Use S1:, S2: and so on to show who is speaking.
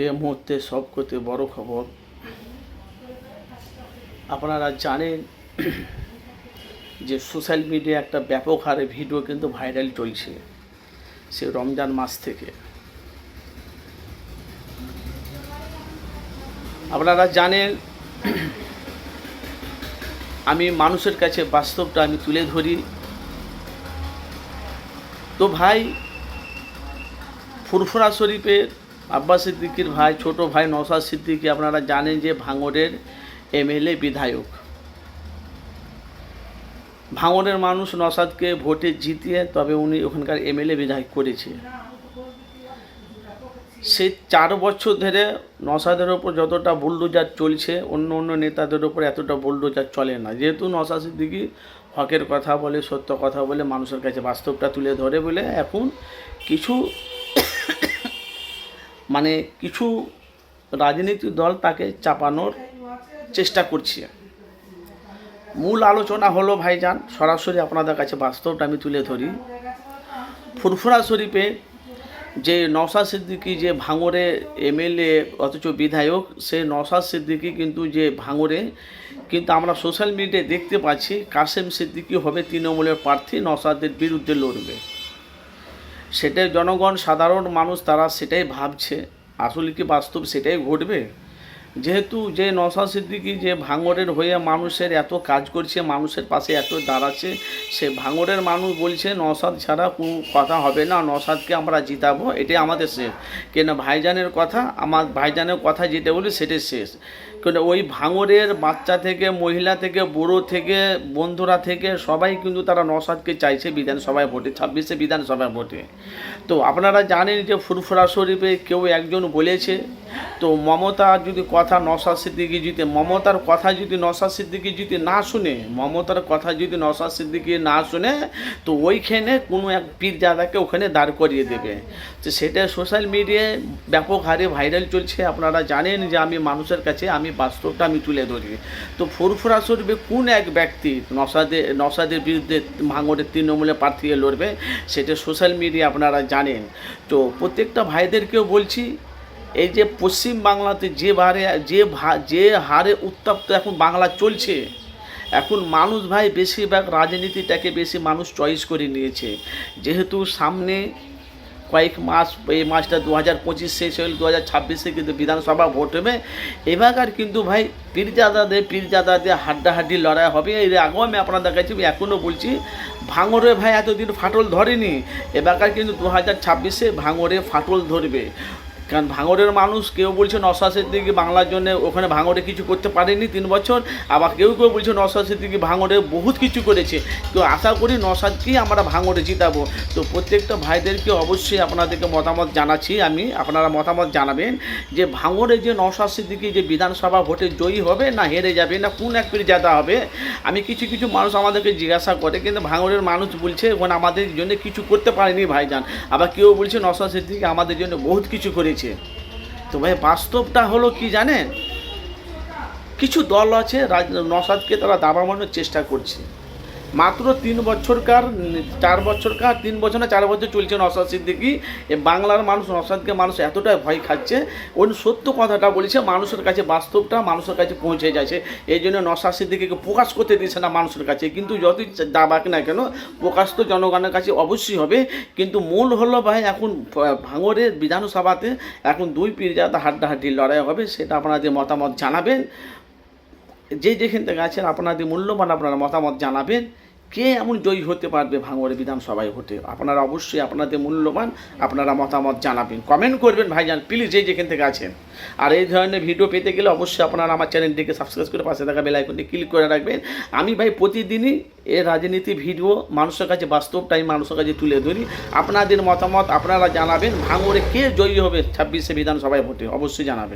S1: এ মুহূর্তে সব করতে বড় খবর। আপনারা জানেন যে সোশ্যাল মিডিয়া একটা ব্যাপক হারে ভিডিও কিন্তু ভাইরাল চলছে সে রমজান মাস থেকে। আপনারা জানেন, আমি মানুষের কাছে বাস্তবটা আমি তুলে ধরি। তো ভাই, ফুরফুরা শরীফের আব্বাস সিদ্দিকির ভাই, ছোট ভাই নওশাদ সিদ্দিকি, আপনারা জানেন যে ভাঙড়ের এমএলএ বিধায়ক। ভাঙড়ের মানুষ নসাদকে ভোটে জিতিয়ে তবে উনি ওখানকার এমএলএ বিধায়ক করেছে। সে চার বছর ধরে নসাদের ওপর যতটা বুলডোজার চলছে, অন্য অন্য নেতাদের ওপর এতটা বুলডোজার চলে না। যেহেতু নসাদ সিদ্দিকি হকের কথা বলে, সত্য কথা বলে মানুষের কাছে বাস্তবটা তুলে ধরে বলে এখন কিছু মানে কিছু রাজনৈতিক দল তাকে চাপানোর চেষ্টা করছে। মূল আলোচনা হলো, ভাইজান, সরাসরি আপনাদের কাছে বাস্তবটা আমি তুলে ধরি। ফুরফুরা শরীফে যে নওশাদ সিদ্দিকি যে ভাঙরে এমএলএ অথচ বিধায়ক, সে নওশাদ সিদ্দিকী কিন্তু যে ভাঙরে কিন্তু আমরা সোশ্যাল মিডিয়ায় দেখতে পাচ্ছি কাসেম সিদ্দিকি হবে তৃণমূলের প্রার্থী, নওশাদের বিরুদ্ধে লড়বে। সেটাই জনগণ সাধারণ মানুষ তারা সেটাই ভাবছে। আসলে কি বাস্তব সেটাই ঘটবে? যেহেতু যে নশা সিদ্দিকি যে ভাঙড়ের হয়ে মানুষের এত কাজ করছে, মানুষের পাশে এত দাঁড়াচ্ছে, সে ভাঙড়ের মানুষ বলছে নসাদ ছাড়া কোনো কথা হবে না নসাদকে আমরা জিতাবো, এটাই আমাদের শেষ। কেন ভাইজানের কথা, আমার ভাইজানের কথা যেটা বলি, সেটাই শেষ। কেন ওই ভাঙরের বাচ্চা থেকে, মহিলা থেকে, বুড়ো থেকে, বন্ধুরা থেকে, সবাই কিন্তু তারা নসাদকে চাইছে বিধানসভায় ভোটে, ছাব্বিশে বিধানসভায় ভোটে। তো আপনারা জানেন যে ফুরফুরা শরীফে কেউ একজন বলেছে, তো মমতা যদি কথা নসাদ সিদ্দিকি যদি মমতার কথা যদি নসাদ সিদ্দিকি যদি না শুনে, মমতার কথা যদি নসাদ সিদ্দিকি না শুনে, তো ওইখানে কোনো এক পীরজাদাকে ওখানে দাঁড় করিয়ে দেবে। তো সেটা সোশ্যাল মিডিয়ায় ব্যাপক হারে ভাইরাল চলছে। আপনারা জানেন যে আমি মানুষের কাছে আমি বাস্তবটা আমি তুলে ধরি। তো ফুরফুরা শরীফে কোন এক ব্যক্তি নসাদে নসাদের বিরুদ্ধে ভাঙড়ের তৃণমূলে প্রার্থী লড়বে, সেটা সোশ্যাল মিডিয়া আপনারা জানেন। তো প্রত্যেকটা ভাইদেরকেও বলছি এই যে পশ্চিম বাংলাতে যে হারে যে যে হারে উত্তপ্ত এখন বাংলা চলছে, এখন মানুষ ভাই বেশিরভাগ রাজনীতিটাকে বেশি মানুষ চয়েস করে নিয়েছে। যেহেতু সামনে কয়েক মাস, এই মাসটা দু হাজার পঁচিশ শেষ হল দু হাজার ছাব্বিশে কিন্তু বিধানসভা ভোট হবে। এবারকার কিন্তু ভাই পীরজাদাদের পীরজাদাদের হাড্ডাহাড্ডি লড়াই হবে। এর আগেও আমি আপনাদের কাছে এখনও বলছি, ভাঙরে ভাই এতদিন ফাটল ধরেনি। এবারকার কিন্তু দু হাজার ছাব্বিশে ভাঙরে ফাটল ধরবে। কারণ ভাঙড়ের মানুষ কেউ বলছে নশাশের দিকে বাংলার জন্য ওখানে ভাঙড়ে কিছু করতে পারেনি তিন বছর, আবার কেউ কেউ বলছে নশাশের দিকে ভাঙড়ে বহুত কিছু করেছে। তো আশা করি নশাদকেই আমরা ভাঙড়ে জিতাবো। তো প্রত্যেকটা ভাইদেরকে অবশ্যই আপনাদেরকে মতামত জানাচ্ছি আমি। আপনারা মতামত জানাবেন যে ভাঙড়ে যে নশাশের দিকে যে বিধানসভা ভোটে জয়ী হবে না হেরে যাবে, না কোন এক জাদা হবে, আমি কিছু কিছু মানুষ আমাদেরকে জিজ্ঞাসা করে, কিন্তু ভাঙড়ের মানুষ বলছে ওখানে আমাদের জন্য কিছু করতে পারেনি ভাইজান। আবার কেউ বলছে নশা সিদ্দিকি আমাদের জন্য বহুত কিছু করেছে। তো ভাই বাস্তবটা হলো কি জানেন? কিছু দল আছে নসাদকে তারা দাবামানোর চেষ্টা করছে। মাত্র তিন বছরকার, চার বছরকার, তিন বছর না, চার বছর চলছে নসাদ সিদ্দিকি। বাংলার মানুষ নসাদকে মানুষ এতটা ভয় খাচ্ছে। ওই সত্য কথাটা বলেছে, মানুষের কাছে বাস্তবটা মানুষের কাছে পৌঁছে যাচ্ছে। এই জন্য নসাদ সিদ্দিকিকে প্রকাশ করতে দিচ্ছে না মানুষের কাছে। কিন্তু যতই দাবাক না কেন, প্রকাশ তো জনগণের কাছে অবশ্যই হবে। কিন্তু মূল হলো ভাই, এখন ভ- ভাঙড়ের বিধানসভাতে এখন দুই পীরজাদা হাড্ডাহাড্ডি লড়াই হবে, সেটা আপনাদের মতামত জানাবেন। যে যেখান থেকে আছেন আপনাদের মূল্যবান আপনারা মতামত জানাবেন, কে এমন জয়ী হতে পারবে ভাঙড়ে বিধানসভায় ভোটে? আপনারা অবশ্যই আপনাদের মূল্যবান আপনারা মতামত জানাবেন কমেন্ট করবেন ভাইজান প্লিজ যে যেখান থেকে আছেন। আর এই ধরনের ভিডিও পেতে গেলে অবশ্যই আপনারা আমার চ্যানেলটিকে সাবস্ক্রাইব করে পাশে থাকা বেল আইকনটি ক্লিক করে রাখবেন। আমি ভাই প্রতিদিনই এ রাজনীতি ভিডিও মানুষের কাছে, বাস্তব টাইম মানুষের কাছে তুলে ধরি। আপনাদের মতামত আপনারা জানাবেন, ভাঙড়ে কে জয়ী হবে ছাব্বিশে বিধানসভায় ভোটে? অবশ্যই জানাবেন।